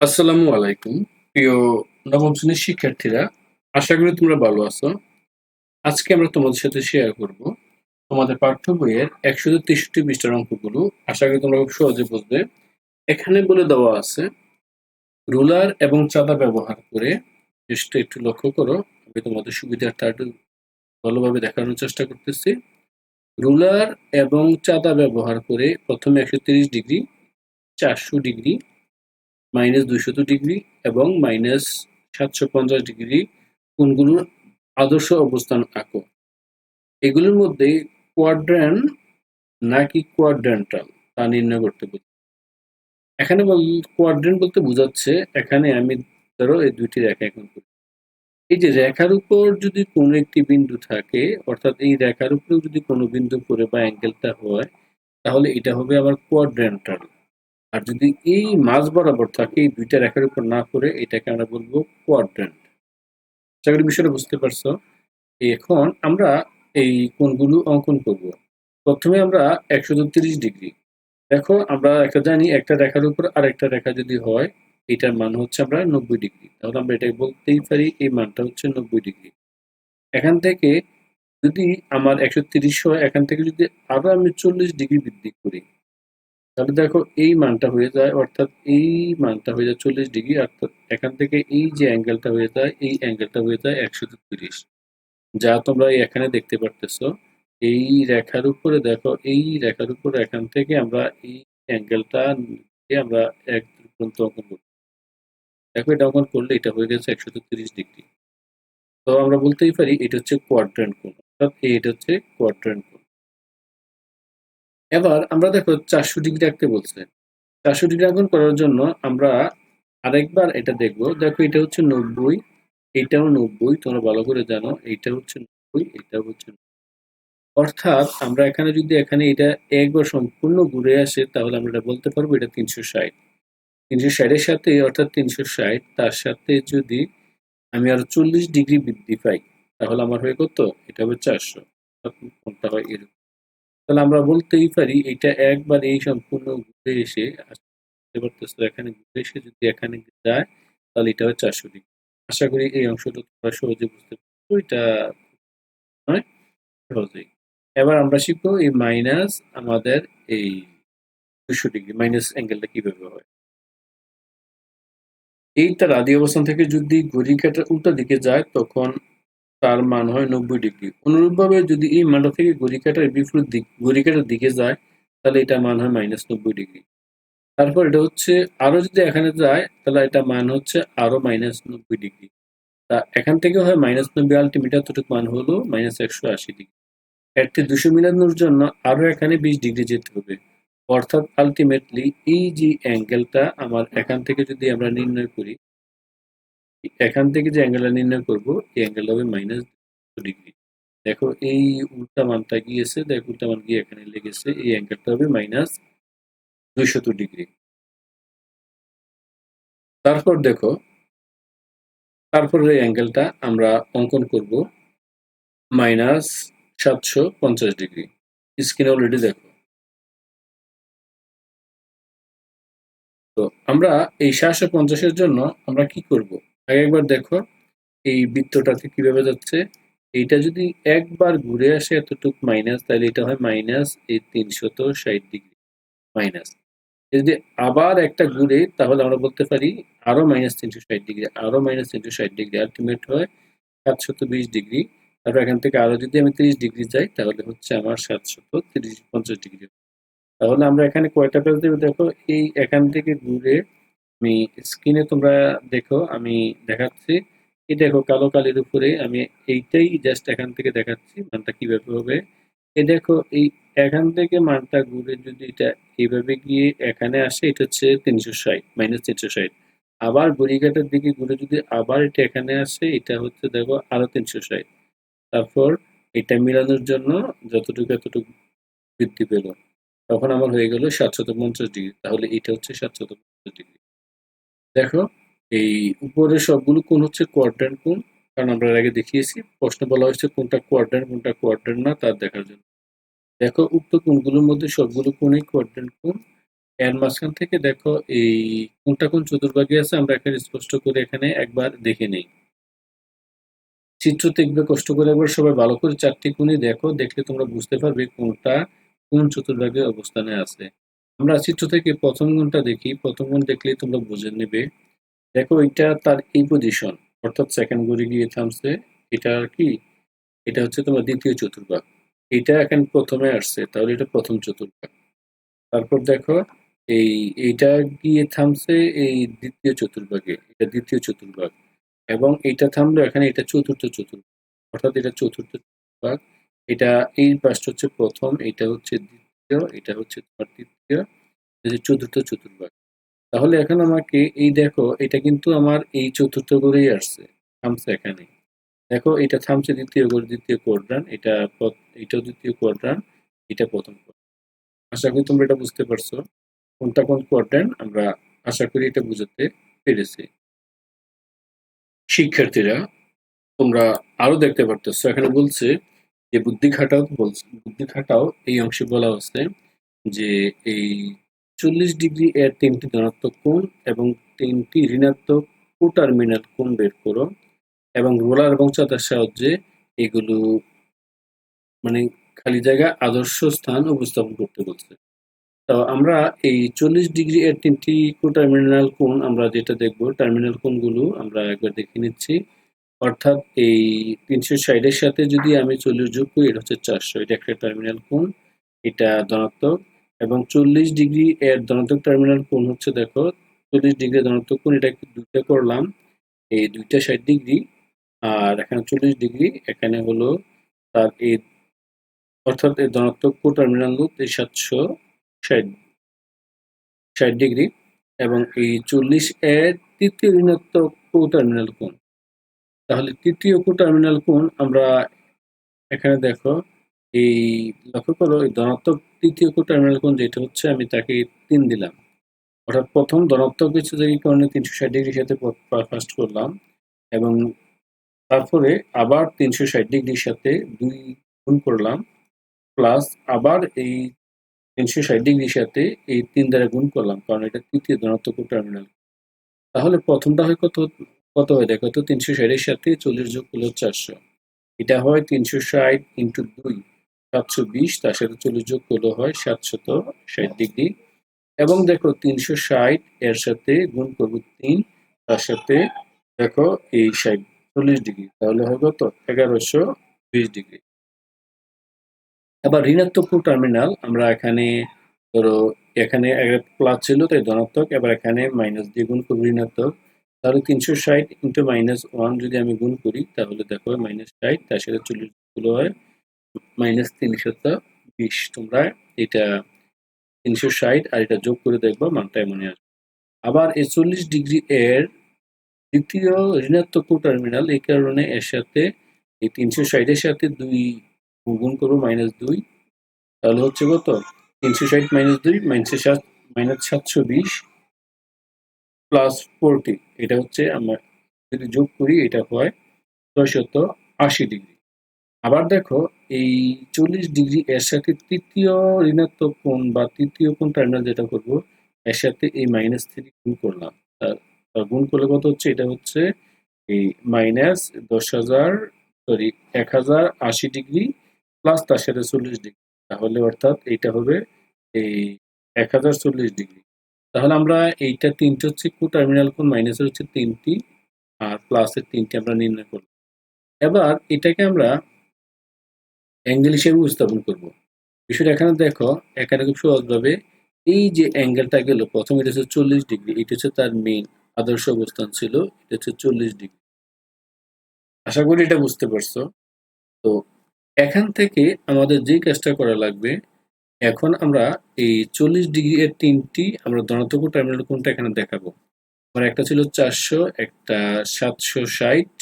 আসসালামু আলাইকুম, প্রিয় নবম শ্রেণির শিক্ষার্থীরা। আশা করি তোমরা ভালো আছো। আজকে আমরা তোমাদের সাথে শেয়ার করব তোমাদের পাঠ্য বইয়ের একশো তেষট্টি পৃষ্ঠার অঙ্কগুলো। আশা করি তোমরা খুব সহজে বুঝবে। এখানে বলে দেওয়া আছে, রুলার এবং চাঁদা ব্যবহার করে চেষ্টা একটু লক্ষ্য করো। আমি তোমাদের সুবিধার্থে একটু ভালোভাবে দেখানোর চেষ্টা করতেছি। রুলার এবং চাঁদা ব্যবহার করে প্রথমে একশো ডিগ্রি, চারশো ডিগ্রি মাইনাস দুইশত ডিগ্রি এবং মাইনাস সাতশো পঞ্চাশ ডিগ্রি কোনগুলোর আদর্শ অবস্থান আঁকো। এগুলোর মধ্যে কোয়াড্র্যান্ট নাকি কোয়াড্র্যান্টাল তা নির্ণয় করতে বলছে এখানে বল কোয়াড্র্যান্ট বলতে বোঝাচ্ছে এখানে আমি ধরো এই দুইটি রেখা এখন করি। এই যে রেখার উপর যদি কোনো একটি বিন্দু থাকে, অর্থাৎ এই রেখার উপর যদি কোনো বিন্দু করে বা অ্যাঙ্গেলটা হয়, তাহলে এটা হবে আমার কোয়াড্র্যান্টাল আর যদি এই মাঝ বরাবর থাকে, এই দুইটা রেখার উপর না করে, এটাকে আমরা বলব কোয়াড্রেন্ট আশা করি বিষয়টা বুঝতে পারছ। এখন আমরা এই কোণগুলো অঙ্কন করব। প্রথমে আমরা একশো ডিগ্রি। দেখো, আমরা একটা জানি, একটা রেখার উপর আরেকটা রেখা যদি হয়, এটার মান হচ্ছে আমরা নব্বই ডিগ্রি। তাহলে আমরা এটাকে বলতেই পারি, এই মানটা হচ্ছে নব্বই ডিগ্রি। এখান থেকে যদি আমার একশো তিরিশ হয়, এখান থেকে যদি আরও আমি চল্লিশ ডিগ্রি বৃদ্ধি করি তাহলে দেখো এই মানটা হয়ে যায়, অর্থাৎ এই মানটা হয়ে যায় চল্লিশ ডিগ্রি অর্থাৎ এখান থেকে এই যে অ্যাঙ্গেলটা হয়ে যায়, এই অ্যাঙ্গেলটা হয়ে যায় একশো তিরিশ। যা তোমরা এখানে দেখতে পারতেছ, এই রেখার উপরে দেখো, এই রেখার উপরে এখান থেকে আমরা এই অ্যাঙ্গেলটা আমরা এক পর্যন্ত অঙ্কন করব। দেখো এটা অঙ্কন করলে এটা হয়ে গেছে একশো তিরিশ ডিগ্রি। তো আমরা বলতেই পারি এটা হচ্ছে কোয়াড্রেন্ট কোণ, অর্থাৎ এটা হচ্ছে কোয়াড্রেন্ট কোণ। এবার আমরা দেখো চারশো ডিগ্রি আঁকতে বলছে। চারশো ডিগ্রি অঙ্কন করার জন্য আমরা আরেকবার এটা দেখব। দেখো এটা হচ্ছে নব্বই, এটাও নব্বই, তোমরা ভালো করে জানো এইটা হচ্ছে নব্বই, এটাও হচ্ছে অর্থাৎ আমরা এখানে যদি এখানে এটা একবার সম্পূর্ণ ঘুরে আসে, তাহলে আমরা এটা বলতে পারব এটা তিনশো ষাট। তিনশো ষাটের সাথে, অর্থাৎ তিনশো ষাট, তার সাথে যদি আমি আরও চল্লিশ ডিগ্রি বৃদ্ধি পাই, তাহলে আমার হয়ে কত? এটা হবে চারশো। কোনটা হয় এরকম। তাহলে আমরা বলতেই পারি এটা একবার এই সম্পূর্ণ ঘুরে এসে পারতেছো এখানে ঘুরে এসে যদি এখানে যায়, তাহলে এটা হয় চারশো ডিগ্রি আশা করি এই অংশটা তোমরা সহজে বুঝতে পারছ, এটা সহজেই। এবার আমরা শিখব এই মাইনাস আমাদের এই দুশো ডিগ্রি মাইনাস অ্যাঙ্গেলটা কীভাবে হয়। এই তার আদি অবস্থান থেকে যদি ঘড়ি কাটার উল্টা দিকে যায়, তখন তার মান হয় নব্বই ডিগ্রি। অনুরূপভাবে যদি এই মানটা থেকে ঘড়ি কাটার বিপরীত দিক ঘড়ি কাটার দিকে যায়, তাহলে এটা মান হয় মাইনাস নব্বই ডিগ্রি। তারপর এটা হচ্ছে, আরও যদি এখানে যায়, তাহলে এটা মান হচ্ছে আরও মাইনাস নব্বই ডিগ্রি। তা এখান থেকে হয় মাইনাস নব্বই আলটিমেট এতটুকু মান হলো মাইনাস একশো আশি ডিগ্রি। এর থেকে দুশো মিলানোর জন্য আরও এখানে বিশ ডিগ্রি যেতে হবে। অর্থাৎ আলটিমেটলি এই যে অ্যাঙ্গেলটা আমার এখান থেকে যদি আমরা নির্ণয় করি এখান থেকে যে অ্যাঙ্গেলটা নির্ণয় করব, এই অ্যাঙ্গেল হবে মাইনাস ডিগ্রি দেখো, এই উল্টা মানটা গিয়েছে, দেখো, উল্টা মান গিয়ে এখানে লেগেছে, এই অ্যাঙ্গেলটা হবে মাইনাস দুইশত ডিগ্রি তারপর দেখো, তারপর এই অ্যাঙ্গেলটা আমরা অঙ্কন করব মাইনাস সাতশো পঞ্চাশ ডিগ্রি স্ক্রিনে অলরেডি দেখো। তো আমরা এই সাতশো পঞ্চাশের জন্য আমরা কি করব? আগে একবার দেখো এই বৃত্তটাতে কীভাবে যাচ্ছে। এইটা যদি একবার ঘুরে আসে এতটুকু মাইনাস তাহলে এটা হয় মাইনাস এই তিনশত ষাট ডিগ্রি মাইনাস যদি আবার একটা ঘুরে, তাহলে আমরা বলতে পারি আরও মাইনাস তিনশো ষাট ডিগ্রি আরও মাইনাস তিনশো ষাট ডিগ্রি আলটিমেট হয় সাতশত বিশ ডিগ্রি তারপর এখান থেকে আরও যদি আমি তিরিশ ডিগ্রি যাই, তাহলে হচ্ছে আমার সাতশত তিরিশ, পঞ্চাশ ডিগ্রি তাহলে আমরা এখানে কয়টা পেজ দেবো? দেখো এই এখান থেকে ঘুরে আমি স্ক্রিনে তোমরা দেখো, আমি দেখাচ্ছি। এই দেখো, কালো কালির উপরে আমি এইটাই জাস্ট এখান থেকে দেখাচ্ছি, মানটা কীভাবে হবে। এই দেখো, এই এখান থেকে মানটা ঘুরে যদি এটা এইভাবে গিয়ে এখানে আসে, এটা হচ্ছে তিনশো ষাট মাইনাস তিনশো ষাট। আবার গড়িঘাটের দিকে ঘুরে যদি আবার এটা এখানে আসে, এটা হচ্ছে দেখো আরও তিনশো ষাট। তারপর এটা মিলানোর জন্য যতটুকু এতটুকু বৃদ্ধি পেল। তখন আমার হয়ে গেল সাতশত পঞ্চাশ ডিগ্রি তাহলে এটা হচ্ছে সাতশত পঞ্চাশ ডিগ্রি দেখো, এই উপরে সবগুলো কোন হচ্ছে কোয়াড্রেন্ট কোন কারণ আমরা আগে দেখিয়েছি, প্রশ্ন বলা হয়েছে কোনটা কোয়াড্রেন্ট কোনটা কোয়াড্রেন্ট না, তার দেখার জন্য। দেখো, উক্ত কোণগুলোর মধ্যে সবগুলো কোণই কোয়াড্রেন্ট কোণ। এর মাঝখান থেকে দেখো, এই কোনটা কোন চতুর্ভাগে আছে, আমরা এখানে স্পষ্ট করে এখানে একবার দেখে নেই। চিত্র দেখবে কষ্ট করে একবার সবাই ভালো করে চারটি কোণই দেখো, দেখলে তোমরা বুঝতে পারবে কোনটা কোন চতুর্ভাগে অবস্থানে আছে। আমরা চিত্র থেকে প্রথম গুণটা দেখি, প্রথম গুণ দেখলে তোমরা বুঝে নেবে। দেখো, এটা তার এই পজিশন অর্থাৎ সেকেন্ড ঘড়ি গিয়ে থামছে এটা আর কি? এটা হচ্ছে তোমার দ্বিতীয় চতুর্ভাগ। এটা এখন প্রথমে আসছে, তাহলে এটা প্রথম চতুর্ভাগ। তারপর দেখো, এই, এইটা গিয়ে থামছে এই দ্বিতীয় চতুর্ভাগে, এটা দ্বিতীয় চতুর্ভাগ। এবং এটা থামলো এখানে, এটা চতুর্থ চতুর্ভাগ। অর্থাৎ এটা চতুর্থ চতুর্ভাগ, এটা এই পাশটা হচ্ছে প্রথম, এটা হচ্ছে দ্বিতীয় এটা হচ্ছে তোমার তৃতীয় চতুর্থ চতুর্ভাগ। তাহলে এখন আমাকে এই দেখো, এটা কিন্তু আমার এই চতুর্থ করেই আসছে, থামছে এখানে। দেখো, এটা থামছে দ্বিতীয় দ্বিতীয় কোয়াড্রান এটা এটাও দ্বিতীয় কোয়াড্রান এটা প্রথম। আশা করি তোমরা এটা বুঝতে পারছ, কোনটা কোন কোয়াড্রান আমরা আশা করি এটা বুঝতে পেরেছি। শিক্ষার্থীরা, তোমরা আরও দেখতে পারতেছো, এখানে বলছে যে বুদ্ধি খাটাও বলছে, বুদ্ধি খাটাও এই অংশে বলা হচ্ছে যে এই চল্লিশ ডিগ্রি এর তিনটি ধনাত্মক কোণ এবং তিনটি ঋণাত্মক কোটার্মিনাল কোণ বের করো এবং রোলার এবং চাতার সাহায্যে এগুলো মানে খালি জায়গা আদর্শ স্থান উপস্থাপন করতে বলছে। তো আমরা এই চল্লিশ ডিগ্রি এর তিনটি কোটার্মিনাল কোণ আমরা যেটা দেখব, টার্মিনাল কোণগুলো আমরা একবার দেখে নিচ্ছি। অর্থাৎ এই তিনশো ষাটের সাথে যদি আমি চল্লিশ যোগ করি, এটা হচ্ছে চারশো। এটা একটা টার্মিনাল কোণ, এটা ধনাত্মক। এবং চল্লিশ ডিগ্রি এর ধনাত্মক টার্মিনাল কোণ হচ্ছে দেখো, চল্লিশ ডিগ্রি ধনাত্মক কোণ, এটা দুইটা করলাম। এই দুইটা ষাট ডিগ্রি, আর এখানে চল্লিশ ডিগ্রি, এখানে হলো তার এই অর্থাৎ এই ধনাত্মক কো টার্মিনাল এই সাতশো ষাট ষাট ডিগ্রি। এবং এই চল্লিশ এর তৃতীয় ঋণাত্মক কো টার্মিনাল কোণ। তাহলে তৃতীয় কো টার্মিনাল কোণ আমরা এখানে দেখো, এই লক্ষ্য করো, এই ধনাত্মক তৃতীয় কো টার্মিনাল কোণ যেটা হচ্ছে আমি তাকে তিন দিলাম। অর্থাৎ প্রথম ধনাত্মক কিছু জায়গায় কারণে তিনশো ষাট ডিগ্রির সাথে ফার্স্ট করলাম। এবং তারপরে আবার তিনশো ষাট ডিগ্রির সাথে দুই গুণ করলাম। প্লাস আবার এই তিনশো ষাট ডিগ্রির সাথে এই তিন দ্বারা গুণ করলাম, কারণ এটা তৃতীয় ধনাত্মক টার্মিনাল তাহলে প্রথমটা হয় কত? কত হয় দেখো তো তিনশো ষাটের সাথে চল্লিশ যোগ হলো চারশো। এটা হয় তিনশো ষাট ইন্টু দুই, সাতশো বিশ, তার সাথে চল্লিশ যোগ করলে হয় সাতশত ষাট ডিগ্রি। এবং দেখো তিনশো ষাট এর সাথে গুণ করব তিন, তার সাথে দেখো এই ষাট, চল্লিশ ডিগ্রি, তাহলে হয় কত? এগারোশো বিশ ডিগ্রি। আবার ঋণাত্মক টার্মিনাল আমরা এখানে ধরো এখানে প্লাস ছিল তাই ধনাত্মক, এবার এখানে মাইনাস দিয়ে গুণ করব ঋণাত্মক। তাহলে তিনশো ষাট ইন্টু মাইনাস ওয়ান যদি আমি গুণ করি, তাহলে দেখো মাইনাস ষাট, তার সাথে চল্লিশগুলো হয় মাইনাস তিনশত বিশ। তোমরা এটা তিনশো ষাট আর এটা যোগ করে দেখব, মানটাই মনে আসবে। আবার এই চল্লিশ ডিগ্রি এর দ্বিতীয় ঋণাত্মক টার্মিনাল এই কারণে এর সাথে এই তিনশো ষাটের সাথে দুই গুণ করব মাইনাস দুই। তাহলে হচ্ছে কত? তিনশো ষাট মাইনাস দুই মাইনাসে সাত মাইনাস সাতশো বিশ প্লাস ফোরটি এটা হচ্ছে আমরা যদি যোগ করি, এটা হয় ছয়শত আশি ডিগ্রি। আবার দেখো, এই চল্লিশ ডিগ্রি এর সাথে তৃতীয় ঋণাত্মক কোণ বা তৃতীয় কোণ টার্মিনাল যেটা করব, এর সাথে এই মাইনাস থ্রি গুণ করলাম। গুণ করলে কত হচ্ছে? এটা হচ্ছে এই মাইনাস দশ হাজার সরি এক হাজার আশি ডিগ্রি প্লাস তার সাথে চল্লিশ ডিগ্রি। তাহলে অর্থাৎ এইটা হবে এই এক হাজার চল্লিশ ডিগ্রি। তাহলে আমরা এইটা তিনটে হচ্ছে কো টার্মিনাল কোণ মাইনাসের হচ্ছে তিনটি, আর প্লাসের তিনটি আমরা নির্ণয় করব। এবার এটাকে আমরা অ্যাঙ্গেল হিসেবে উপস্থাপন করব। বিষয়টা এখানে দেখো, এখানে খুব সহজভাবে এই যে অ্যাঙ্গেলটা গেল, প্রথম এটা হচ্ছে চল্লিশ ডিগ্রি, এটা হচ্ছে তার মেইন আদর্শ অবস্থান ছিল, এটা হচ্ছে চল্লিশ ডিগ্রি। আশা করি এটা বুঝতে পারছ। তো এখান থেকে আমাদের যে কাজটা করা লাগবে এখন আমরা এই চল্লিশ ডিগ্রি এর তিনটি আমরা ধনাত্মক টার্মিনাল কোনটা এখানে দেখাবো? আমার একটা ছিল চারশো, একটা সাতশো ষাট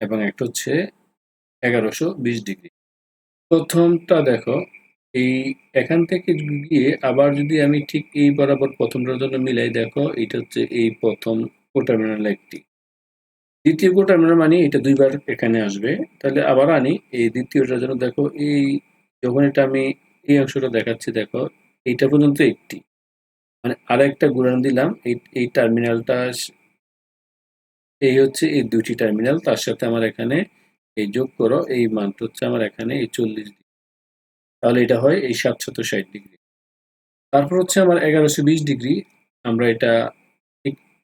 এবং একটা হচ্ছে এগারোশো বিশ ডিগ্রি। প্রথমটা দেখো, এই এখান থেকে গিয়ে আবার যদি আমি ঠিক এই বরাবর প্রথমটার জন্য মিলাই, দেখো এটা হচ্ছে এই প্রথম কোটার্মিনাল একটি। দ্বিতীয় কোটার্মিনাল মানে এটা দুইবার এখানে আসবে। তাহলে আবার আনি এই দ্বিতীয়টার জন্য দেখো এই যখন এটা আমি এই অংশটা দেখাচ্ছি, দেখো। এইটা পর্যন্ত একটি। মানে আর একটা ঘুরান দিলাম, এই এই টার্মিনালটা এই হচ্ছে এই দুটি টার্মিনাল। তার সাথে আমার এখানে এই যোগ করো, এই মানটা হচ্ছে আমার এখানে এই চল্লিশ ডিগ্রি। তাহলে এটা হয় এই সাতশত ষাট ডিগ্রি। তারপর হচ্ছে আমার এগারোশো বিশ ডিগ্রি। আমরা এটা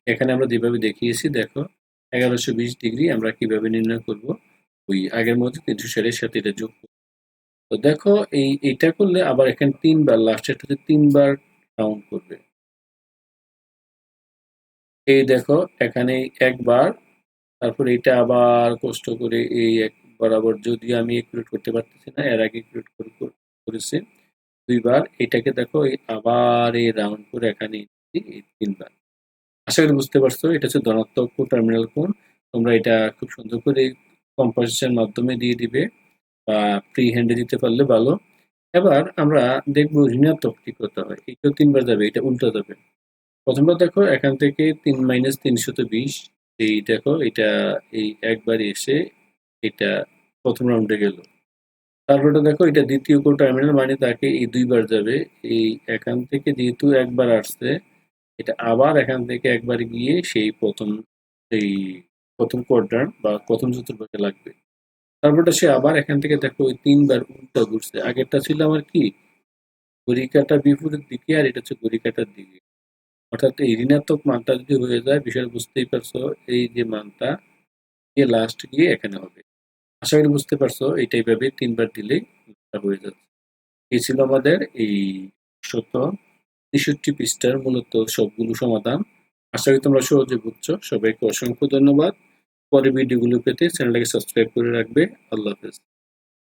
এখানে আমরা যেভাবে দেখিয়েছি, দেখো, এগারোশো বিশ ডিগ্রি আমরা কীভাবে নির্ণয় করব? ওই আগের মধ্যে তিনশো ষাটের সাথে এটা যোগ তো দেখো, এই এটা করলে আবার এখানে তিনবার লাস্টের হচ্ছে তিনবার কাউন্ট করবে। এই দেখো, এখানে একবার, তারপর এটা আবার কষ্ট করে এই এক বরাবর, যদি আমি ক্রিয়েট করতে পারতেছি না, এর আগে ক্রিয়েট করেছি, দুইবার, এটাকে দেখো আবার এই রাউন্ড করে এখানে তিনবার। আশা করি বুঝতে পারছ, এটা হচ্ছে ধনাত্মক টার্মিনাল কোণ তোমরা এটা খুব সুন্দর করে কম্পোজিশন মাধ্যমে দিয়ে দিবে। বা ফ্রি হ্যান্ডে দিতে পারলে ভালো। এবার আমরা দেখব ঋণাত্মক কি করতে হয়। এটাও তিনবার যাবে, এটা উল্টো যাবে। প্রথমবার দেখো, এখান থেকে তিন মাইনাস তিনশত বিশ। এই দেখো, এটা এই একবার এসে এটা প্রথম রাউন্ডে গেল। তারপরে দেখো, এটা দ্বিতীয় কোন টার্মিনাল মানে তাকে এই দুইবার যাবে। এই এখান থেকে যেহেতু একবার আসছে, এটা আবার এখান থেকে একবার গিয়ে সেই প্রথম, এই প্রথম কোয়ার্টার বা প্রথম চতুর্ভাগে লাগবে। তারপরটা সে আবার এখান থেকে দেখো ওই তিনবার উল্টা ঘুরছে। আগেরটা ছিল আমার কি? ঘড়িকাটার বিপরীত দিকে আর এটা হচ্ছে ঘড়িকাটার দিকে। অর্থাৎ এই ঋণাত্মক মানটা যদি হয়ে যায় বিষয় বুঝতেই পারছ, এই যে মানটা গিয়ে লাস্ট গিয়ে এখানে হবে। আশা করি বুঝতে পারছ এই টাইপভাবে তিনবার দিলেই হয়ে যাচ্ছে। এই ছিল আমাদের এই শত তেষট্টি পৃষ্ঠার মূলত সবগুলো সমাধান। আশা করি তোমরা সহজে বুঝছ। সবাইকে অসংখ্য ধন্যবাদ। পরে ভিডিওগুলো পেতে চ্যানেলটাকে সাবস্ক্রাইব করে রাখবে। আল্লাহ হাফেজ।